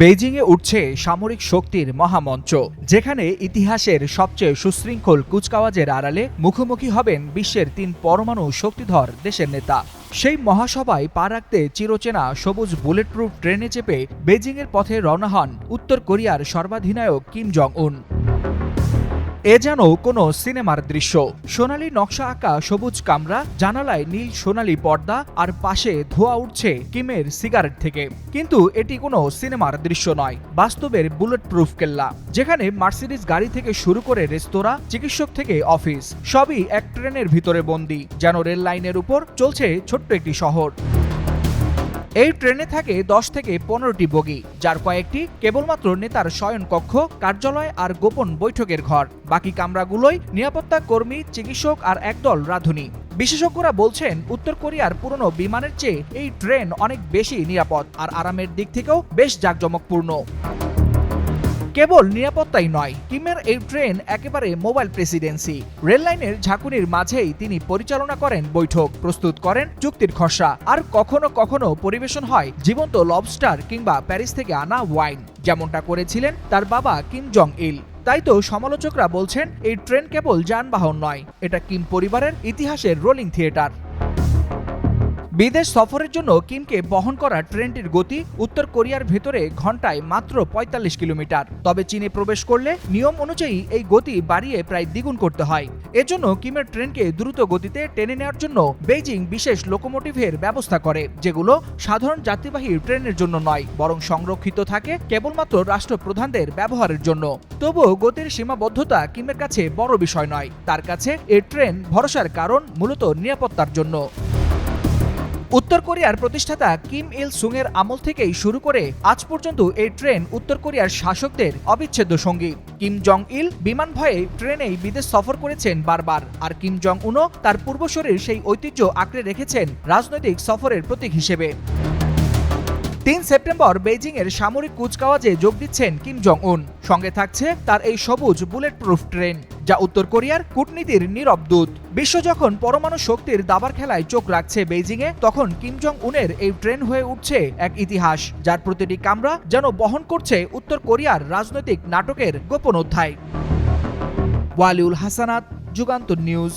বেইজিংয়ে উঠছে সামরিক শক্তির মহামঞ্চ, যেখানে ইতিহাসের সবচেয়ে সুশৃঙ্খল কুচকাওয়াজের আড়ালে মুখোমুখি হবেন বিশ্বের তিন পরমাণু শক্তিধর দেশের নেতা। সেই মহাসভায় পা রাখতে চিরচেনা সবুজ বুলেট প্রুফ ট্রেনে চেপে বেজিংয়ের পথে রওনা হন উত্তর কোরিয়ার সর্বাধিনায়ক কিম জং উন এ যেন কোনো সিনেমার দৃশ্য। সোনালি নকশা আঁকা সবুজ কামরা, জানালায় নীল সোনালি পর্দা, আর পাশে ধোয়া উঠছে কিমের সিগারেট থেকে। কিন্তু এটি কোনো সিনেমার দৃশ্য নয়, বাস্তবের বুলেট প্রুফ কেল্লা, যেখানে মার্সিডিজ গাড়ি থেকে শুরু করে রেস্তোরাঁ, চিকিৎসক থেকে অফিস, সবই এক ট্রেনের ভিতরে বন্দি, যেন রেল লাইনের উপর চলছে ছোট্ট একটি শহর। এই ট্রেনে থাকে দশ থেকে পনেরোটি বগি, যার কয়েকটি কেবলমাত্র নেতার শয়ন কক্ষ কার্যালয় আর গোপন বৈঠকের ঘর। বাকি কামরাগুলোই নিরাপত্তা কর্মী, চিকিৎসক আর একদল রাঁধুনি। বিশেষজ্ঞরা বলছেন, উত্তর কোরিয়ার পুরনো বিমানের চেয়ে এই ট্রেন অনেক বেশি নিরাপদ আর আরামের দিক থেকেও বেশ জাঁকজমকপূর্ণ। কেবল নিরাপত্তাই নয়, কিমের এই ট্রেন একেবারে মোবাইল প্রেসিডেন্সি। রেল লাইনের ঝাঁকুনির মাঝেই তিনি পরিচালনা করেন বৈঠক, প্রস্তুত করেন চুক্তির খসড়া। আর কখনো কখনো পরিবেশন হয় জীবন্ত লবস্টার কিংবা প্যারিস থেকে আনা ওয়াইন। যেমনটা করেছিলেন তার বাবা কিম জং ইল তাই তো সমালোচকরা বলছেন, এই ট্রেন কেবল যানবাহন নয়, এটা কিম পরিবারের ইতিহাসের রোলিং থিয়েটার। বিদেশ সফরের জন্য কিমকে বহন করা ট্রেনটির গতি উত্তর কোরিয়ার ভেতরে ঘন্টায় মাত্র ৪৫ কিলোমিটার। তবে চীনে প্রবেশ করলে নিয়ম অনুযায়ী এই গতি বাড়িয়ে প্রায় দ্বিগুণ করতে হয়। এজন্য কিমের ট্রেনকে দ্রুত গতিতে টেনে নেওয়ার জন্য বেইজিং বিশেষ লোকোমোটিভের ব্যবস্থা করে, যেগুলো সাধারণ যাত্রীবাহী ট্রেনের জন্য নয়, বরং সংরক্ষিত থাকে কেবলমাত্র রাষ্ট্রপ্রধানদের ব্যবহারের জন্য। তবুও গতির সীমাবদ্ধতা কিমের কাছে বড় বিষয় নয়। তার কাছে এই ট্রেন ভরসার কারণ মূলত নিরাপত্তার জন্য। উত্তর কোরিয়ার প্রতিষ্ঠাতা কিম ইল সুংয়ের আমল থেকেই শুরু করে আজ পর্যন্ত এই ট্রেন উত্তর কোরিয়ার শাসকদের অবিচ্ছেদ্য সঙ্গী। কিম জং ইল বিমান ভয়ে ট্রেনেই বিদেশ সফর করেছেন বারবার। আর কিম জং উনও তার পূর্বশরীর সেই ঐতিহ্য আঁকড়ে রেখেছেন রাজনৈতিক সফরের প্রতীক হিসেবে। তিন সেপ্টেম্বর বেইজিং এর সামরিক কুচকাওয়াজে যোগ দিচ্ছেন কিম জং উন সঙ্গে থাকছে তার এই সবুজ বুলেট প্রুফ ট্রেন। যা উত্তর কোরিয়ার কূটনীতির নীরব দূত। বিশ্ব যখন পরমাণু শক্তির দাবার খেলায় চোখ রাখছে বেইজিংয়ে, তখন কিম জং উনের এই ট্রেন হয়ে উঠছে এক ইতিহাস, যার প্রতিটি কামরা যেন বহন করছে উত্তর কোরিয়ার রাজনৈতিক নাটকের গোপন অধ্যায়। ওয়ালিউল হাসানাত, যুগান্তর নিউজ।